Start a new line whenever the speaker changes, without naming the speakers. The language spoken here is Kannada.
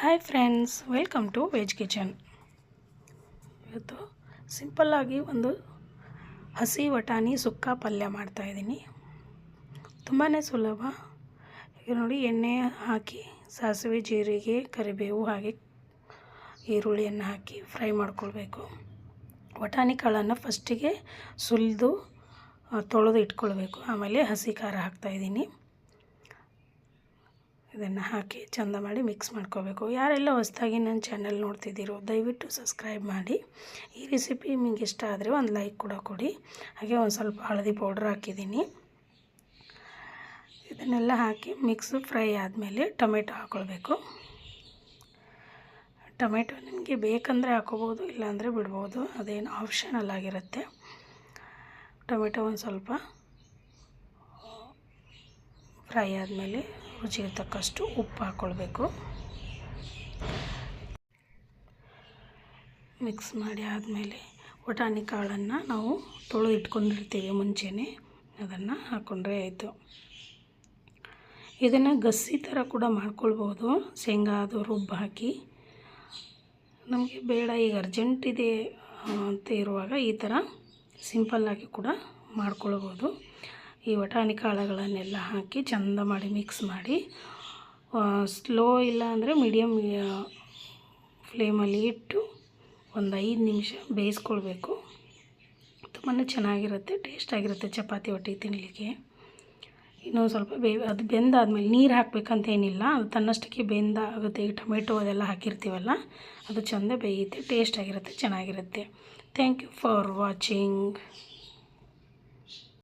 Hi friends welcome to veg kitchen ಇವತ್ತು ಸಿಂಪಲ್ಲಾಗಿ ಒಂದು ಹಸಿ ವಟಾಣಿ ಸುಕ್ಕ ಪಲ್ಯ ಮಾಡ್ತಾಯಿದ್ದೀನಿ ತುಂಬಾ ಸುಲಭ. ಈಗ ನೋಡಿ ಎಣ್ಣೆ ಹಾಕಿ, ಸಾಸಿವೆ, ಜೀರಿಗೆ, ಕರಿಬೇವು ಹಾಗೆ ಈರುಳ್ಳಿಯನ್ನು ಹಾಕಿ ಫ್ರೈ ಮಾಡ್ಕೊಳ್ಬೇಕು. ವಟಾಣಿ ಕಾಳನ್ನು ಫಸ್ಟಿಗೆ ಸುಲಿದು ತೊಳೆದು ಇಟ್ಕೊಳ್ಬೇಕು. ಆಮೇಲೆ ಹಸಿ ಖಾರ ಹಾಕ್ತಾಯಿದ್ದೀನಿ ಇದನ್ನು ಹಾಕಿ ಚಂದ ಮಾಡಿ ಮಿಕ್ಸ್ ಮಾಡ್ಕೋಬೇಕು. ಯಾರೆಲ್ಲ ಹೊಸದಾಗಿ ನನ್ನ ಚಾನಲ್ ನೋಡ್ತಿದ್ದೀರೋ, ದಯವಿಟ್ಟು ಸಬ್ಸ್ಕ್ರೈಬ್ ಮಾಡಿ. ಈ ರೆಸಿಪಿ ನಿಮಗೆ ಇಷ್ಟ ಆದರೆ ಒಂದು ಲೈಕ್ ಕೂಡ ಕೊಡಿ. ಹಾಗೆ ಒಂದು ಸ್ವಲ್ಪ ಹಳದಿ ಪೌಡ್ರ್ ಹಾಕಿದ್ದೀನಿ. ಇದನ್ನೆಲ್ಲ ಹಾಕಿ ಮಿಕ್ಸ್ ಫ್ರೈ ಆದಮೇಲೆ ಟೊಮೆಟೊ ಹಾಕ್ಕೊಳ್ಬೇಕು ಟೊಮೆಟೊ ನಿಮಗೆ ಬೇಕಂದರೆ ಹಾಕೋಬೋದು, ಇಲ್ಲಾಂದರೆ ಬಿಡ್ಬೋದು. ಅದೇನು ಆಪ್ಷನಲ್ ಆಗಿರುತ್ತೆ. ಟೊಮೆಟೊ ಒಂದು ಸ್ವಲ್ಪ ಫ್ರೈ ಆದಮೇಲೆ ರುಚಿಗೆ ತಕ್ಕಷ್ಟು ಉಪ್ಪು ಹಾಕ್ಕೊಳ್ಬೇಕು ಮಿಕ್ಸ್ ಮಾಡಿ ಆದಮೇಲೆ ಬಟಾಣಿ ಕಾಳನ್ನು ನಾವು ತೊಳೆದು ಇಟ್ಕೊಂಡಿರ್ತೀವಿ ಮುಂಚೆನೆ. ಅದನ್ನು ಹಾಕ್ಕೊಂಡ್ರೆ ಆಯಿತು. ಇದನ್ನು ಗಸಿ ಥರ ಕೂಡ ಮಾಡ್ಕೊಳ್ಬೋದು. ಶೇಂಗಾ ಅದು ರುಬ್ಬು ಹಾಕಿ. ನಮಗೆ ಬೇಡ, ಈಗ ಅರ್ಜೆಂಟ್ ಇದೆ ಅಂತ ಇರುವಾಗ ಈ ಥರ ಸಿಂಪಲ್ಲಾಗಿ ಕೂಡ ಮಾಡ್ಕೊಳ್ಬೋದು. ಈ ವಟಾಣಿ ಕಾಳುಗಳನ್ನೆಲ್ಲ ಹಾಕಿ ಚಂದ ಮಾಡಿ ಮಿಕ್ಸ್ ಮಾಡಿ ಸ್ಲೋ ಇಲ್ಲ ಅಂದರೆ ಮೀಡಿಯಮ್ ಫ್ಲೇಮಲ್ಲಿ ಇಟ್ಟು ಒಂದು ಐದು ನಿಮಿಷ ಬೇಯಿಸ್ಕೊಳ್ಬೇಕು. ತುಂಬಾ ಚೆನ್ನಾಗಿರುತ್ತೆ ಟೇಸ್ಟಾಗಿರುತ್ತೆ ಚಪಾತಿ ಹೊಟ್ಟೆ ತಿನ್ನಲಿಕ್ಕೆ ಇನ್ನೊಂದು ಸ್ವಲ್ಪ ಬೇ, ಅದು ಬೆಂದಾದ್ಮೇಲೆ ನೀರು ಹಾಕಬೇಕಂತ ಏನಿಲ್ಲ, ಅದು ತನ್ನಷ್ಟಕ್ಕೆ ಬೆಂದ ಆಗುತ್ತೆ. ಈ ಟೊಮೆಟೊ ಅದೆಲ್ಲ ಹಾಕಿರ್ತೀವಲ್ಲ, ಅದು ಚೆಂದ ಬೇಯುತ್ತೆ ಟೇಸ್ಟಾಗಿರುತ್ತೆ ಚೆನ್ನಾಗಿರುತ್ತೆ. Thank you for watching